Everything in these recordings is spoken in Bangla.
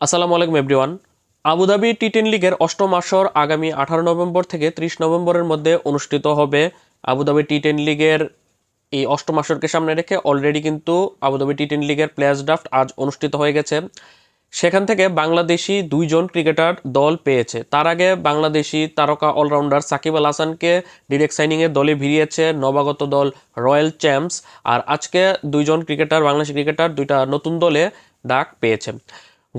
আসসালামু আলাইকুম এভরিওয়ান আবুধাবি টি টেন লিগের অষ্টম আসর আগামী আঠারো নভেম্বর থেকে ত্রিশ নভেম্বরের মধ্যে অনুষ্ঠিত হবে। আবুধাবি টি টেন লিগের এই অষ্টম আসরকে সামনে রেখে অলরেডি কিন্তু আবুধাবি টি টেন লিগের প্লেয়ার্স ড্রাফট আজ অনুষ্ঠিত হয়ে গেছে। সেখান থেকে বাংলাদেশি দুইজন ক্রিকেটার দল পেয়েছে। তার আগে বাংলাদেশি তারকা অলরাউন্ডার সাকিব আল হাসানকে ডিরেক্ট সাইনিংয়ের দলে ভিড়িয়েছে নবাগত দল রয়্যাল চ্যাম্পস। আর আজকে দুইজন ক্রিকেটার, বাংলাদেশি ক্রিকেটার দুইটা নতুন দলে ডাক পেয়েছে।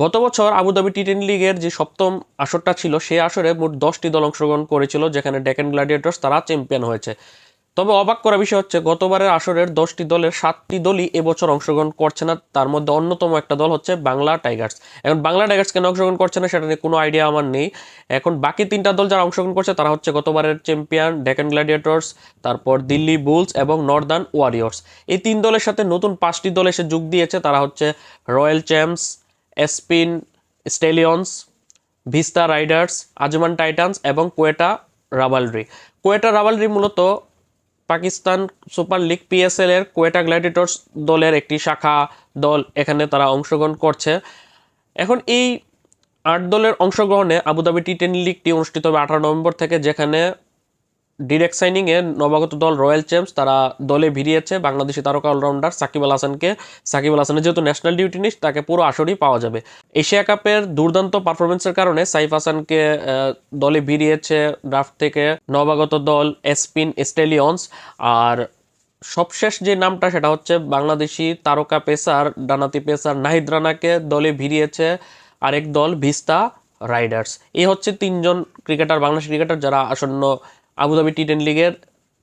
গত বছর আবুধাবি টি টেন লিগের যে সপ্তম আসরটা ছিল সেই আসরে মোট দশটি দল অংশগ্রহণ করেছিল, যেখানে ডেকেন গ্ল্যাডিয়েটর্স তারা চ্যাম্পিয়ন হয়েছে। তবে অবাক করা বিষয় হচ্ছে, গতবারের আসরের দশটি দলের সাতটি দলই এবছর অংশগ্রহণ করছে না। তার মধ্যে অন্যতম একটা দল হচ্ছে বাংলা টাইগার্স। এখন বাংলা টাইগার্স কেন অংশগ্রহণ করছে না, সেটা নিয়ে কোনো আইডিয়া আমার নেই। এখন বাকি তিনটা দল যারা অংশগ্রহণ করছে, তারা হচ্ছে গতবারের চ্যাম্পিয়ন ডেকেন গ্ল্যাডিয়েটর্স তারপর দিল্লি বুলস এবং নর্দার্ন ওয়ারিয়র্স। এই তিন দলের সাথে নতুন পাঁচটি দল এসে যোগ দিয়েছে, তারা হচ্ছে Royal Champs Aspin Stallions Vista Riders Ajman Titans এবং কোয়েটা রাবালরি কোয়েটা রাবালরি মূলত পাকিস্তান সুপার লিগ পিএসএল এর কোয়েটা গ্ল্যাডিটর্স দলের একটি শাখা দল এখানে তারা অংশগ্রহণ করছে। এখন এই আট দলের অংশগ্রহণে আবুধাবি টি টেন লিগটি অনুষ্ঠিত হবে আঠারো নভেম্বর থেকে, যেখানে ডিরেক্ট সাইনিংয়ে নবাগত দল রয়্যাল চ্যাম্পস তারা দলে ভিড়িয়েছে বাংলাদেশি তারকা অলরাউন্ডার সাকিব আল হাসানকে। সাকিব আল হাসানের যেহেতু ন্যাশনাল ডিউটি নিস, তাকে পুরো আসরই পাওয়া যাবে। এশিয়া কাপের দুর্দান্ত পারফরমেন্সের কারণে সাইফ হাসানকে দলে ভিড়িয়েছে ড্রাফট থেকে নবাগত দল এসপিন স্টেলিয়ন্স আর সবশেষ যে নামটা, সেটা হচ্ছে বাংলাদেশি তারকা পেসার ডানাতি পেসার নাহিদ রানাকে দলে ভিড়িয়েছে আরেক দল ভিস্তা রাইডার্স এই হচ্ছে তিনজন ক্রিকেটার, বাংলাদেশি ক্রিকেটার যারা আসন্ন আবুধাবি টি টেন লিগের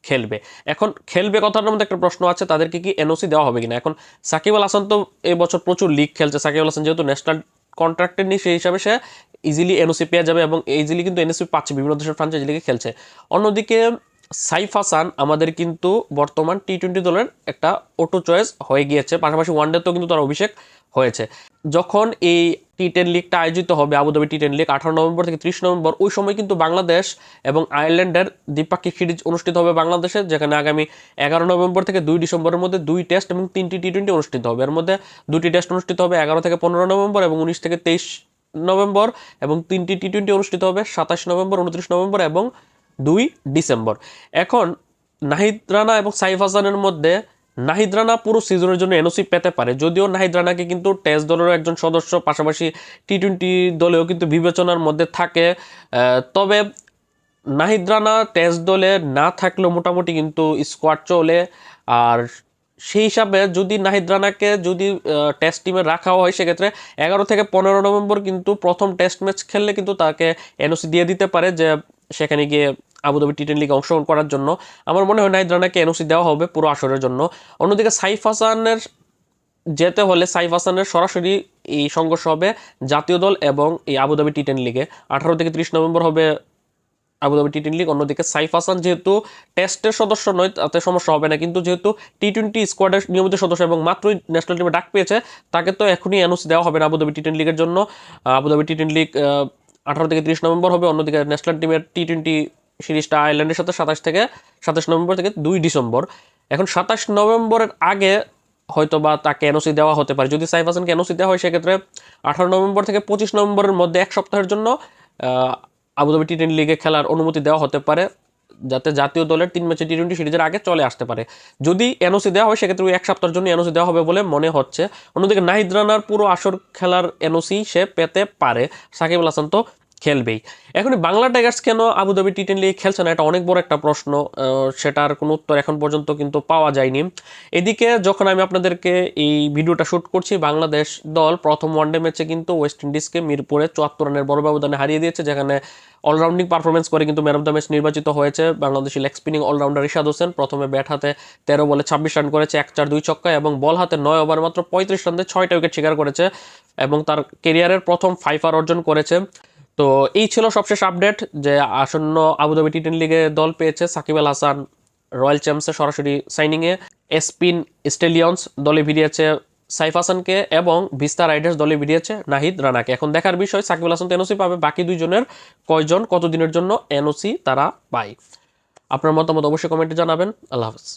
খেলবে। এখন খেলবে কথার মধ্যে একটা প্রশ্ন আছে, তাদেরকে কি এনওসি দেওয়া হবে কিনা? এখন সাকিব আল হাসান তো এবছর প্রচুর লিগ খেলছে। সাকিব আল হাসান যেহেতু ন্যাশনাল কন্ট্রাক্টের নিয়ে সেই হিসাবে সে ইজিলি এনওসি পেয়ে যাবে এবং ইজিলি কিন্তু এনএসি পাচ্ছে, বিভিন্ন দেশের ফ্রাঞ্চাইজ লিগে খেলছে। অন্যদিকে সাইফ হাসান আমাদের কিন্তু বর্তমান টি টোয়েন্টি দলের একটা অটো চয়েস হয়ে গিয়েছে। পাশাপাশি ওয়ানডেতেও কিন্তু তার অভিষেক হয়েছে। যখন এই টি টেন লিগটা আয়োজিত হবে Abu Dhabi T ten league আঠারো নভেম্বর থেকে ত্রিশ নভেম্বর, ওই সময় কিন্তু বাংলাদেশ এবং আয়ারল্যান্ডের দ্বিপাক্ষিক সিরিজ অনুষ্ঠিত হবে বাংলাদেশে, যেখানে আগামী এগারো নভেম্বর থেকে দুই ডিসেম্বরের মধ্যে দুই টেস্ট এবং তিনটি টি টোয়েন্টি অনুষ্ঠিত হবে। এর মধ্যে দুটি টেস্ট অনুষ্ঠিত হবে এগারো থেকে পনেরো নভেম্বর এবং উনিশ থেকে তেইশ নভেম্বর এবং তিনটি টি টোয়েন্টি অনুষ্ঠিত হবে সাতাশ নভেম্বর, উনত্রিশ নভেম্বর এবং দুই ডিসেম্বর। এখন নাহিদ রানা এবং সাইফ হাসানের মধ্যে নাহিদ রানা পুরো সিজনের জন্য এনওসি পেতে পারে। যদিও নাহিদ রানাকে কিন্তু টেস্ট দলেরও একজন সদস্য, পাশাপাশি টি টোয়েন্টি দলেও কিন্তু বিবেচনার মধ্যে থাকে। তবে নাহিদ রানা টেস্ট দলে না থাকলেও মোটামুটি কিন্তু স্কোয়াড চলে। আর সেই হিসাবে যদি নাহিদ রানাকে যদি টেস্ট টিমে রাখা হয়, সেক্ষেত্রে এগারো থেকে পনেরো নভেম্বর কিন্তু প্রথম টেস্ট ম্যাচ খেললে কিন্তু তাকে এনওসি দিয়ে দিতে পারে, যে সেখানে গিয়ে আবুধাবি টি টেন লিগে অংশগ্রহণ করার জন্য। আমার মনে হয় নাহিদ রানাকে এনওসি দেওয়া হবে পুরো আসরের জন্য। অন্যদিকে সাইফ হাসানের যেতে হলে সাইফ হাসানের সরাসরি এই সংঘর্ষ হবে জাতীয় দল এবং এই আবুধাবি টি টেন লিগে আঠারো থেকে ত্রিশ নভেম্বর হবে আবুধাবি টি টেন লিগ অন্যদিকে সাইফ হাসান যেহেতু টেস্টের সদস্য নয়, তাতে সমস্যা হবে না। কিন্তু যেহেতু টি টোয়েন্টি স্কোয়াডের নিয়মিত সদস্য এবং মাত্রই ন্যাশনাল টিমে ডাক পেয়েছে, তাকে তো এখনই এনওসি দেওয়া হবে না আবুধাবি টি টেন লিগের জন্য। আবুধাবি টি টেন লিগ আঠারো থেকে তিরিশ নভেম্বর হবে, অন্যদিকে ন্যাশনাল টিমের টি টোয়েন্টি সিরিজটা আয়ারল্যান্ডের সাথে সাতাশ থেকে সাতাশ নভেম্বর থেকে দুই ডিসেম্বর। এখন সাতাশ নভেম্বরের আগে হয়তো বা তাকে এনওসি দেওয়া হতে পারে। যদি সাইফ হাসানকে এনওসি দেওয়া হয়, সেক্ষেত্রে আঠারো নভেম্বর থেকে পঁচিশ নভেম্বরের মধ্যে এক সপ্তাহের জন্য আবুধাবি টি টোয়েন্টি লিগে খেলার অনুমতি দেওয়া হতে পারে। যাতে জাতীয় দলের তিন ম্যাচে টি টোয়েন্টি সিরিজের আগে চলে আসতে পারে। যদি এনওসি দেওয়া হয়, সেক্ষেত্রে এক সপ্তাহের জন্য এনওসি দেওয়া হবে বলে মনে হচ্ছে। অন্যদিকে নাহিদ রানার পুরো আসর খেলার এনওসি সে পেতে পারে। সাকিব আল হাসান তো খেলবেই। এখন বাংলা টাইগার্স কেন আবুধাবি টি টেন লিগে খেলছে না? এটা অনেক বড় একটা প্রশ্ন। সেটার কোনো উত্তর এখন পর্যন্ত কিন্তু পাওয়া যায়নি। এদিকে যখন আমি আপনাদেরকে এই ভিডিওটা শ্যুট করছি, বাংলাদেশ দল প্রথম ওয়ানডে ম্যাচে কিন্তু ওয়েস্ট ইন্ডিজকে মিরপুরে চুয়াত্তর রানের বড় ব্যবধানে হারিয়ে দিয়েছে, যেখানে অলরাউন্ডিং পারফরমেন্স করে কিন্তু ম্যান অফ দ্য ম্যাচ নির্বাচিত হয়েছে Bangladeshi leg spinning all-rounder Ishad Hossain. প্রথমে ব্যাট হাতে তেরো বলে ছাব্বিশ রান করেছে, এক চার দুই ছক্কা, এবং বল হাতে নয় ওভার মাত্র পঁয়ত্রিশ রান দিয়ে ছয়টা উইকেট শিকার করেছে, এবং তার কেরিয়ারের প্রথম ফাইফার অর্জন করেছে। তো এই ছিল সবশেষ আপডেট যে আসন্ন আবুধাবি টি টেন লিগে দল পেয়েছে সাকিব আল হাসান, রয়্যাল চ্যাম্পসে সরাসরি সাইনিংয়ে এসপিন স্টেলিয়ন্স দলে ভিড়িয়েছে সাইফ হাসানকে এবং ভিস্তা রাইডার্স দলে ভিড়িয়েছে নাহিদ রানাকে। এখন দেখার বিষয়, সাকিব আল হাসান তো এনওসি পাবে, বাকি দুইজনের কয়জন, কতদিনের জন্য এনওসি তারা পায়? আপনার মতামত অবশ্যই কমেন্টে জানাবেন। আল্লাহ হাফেজ।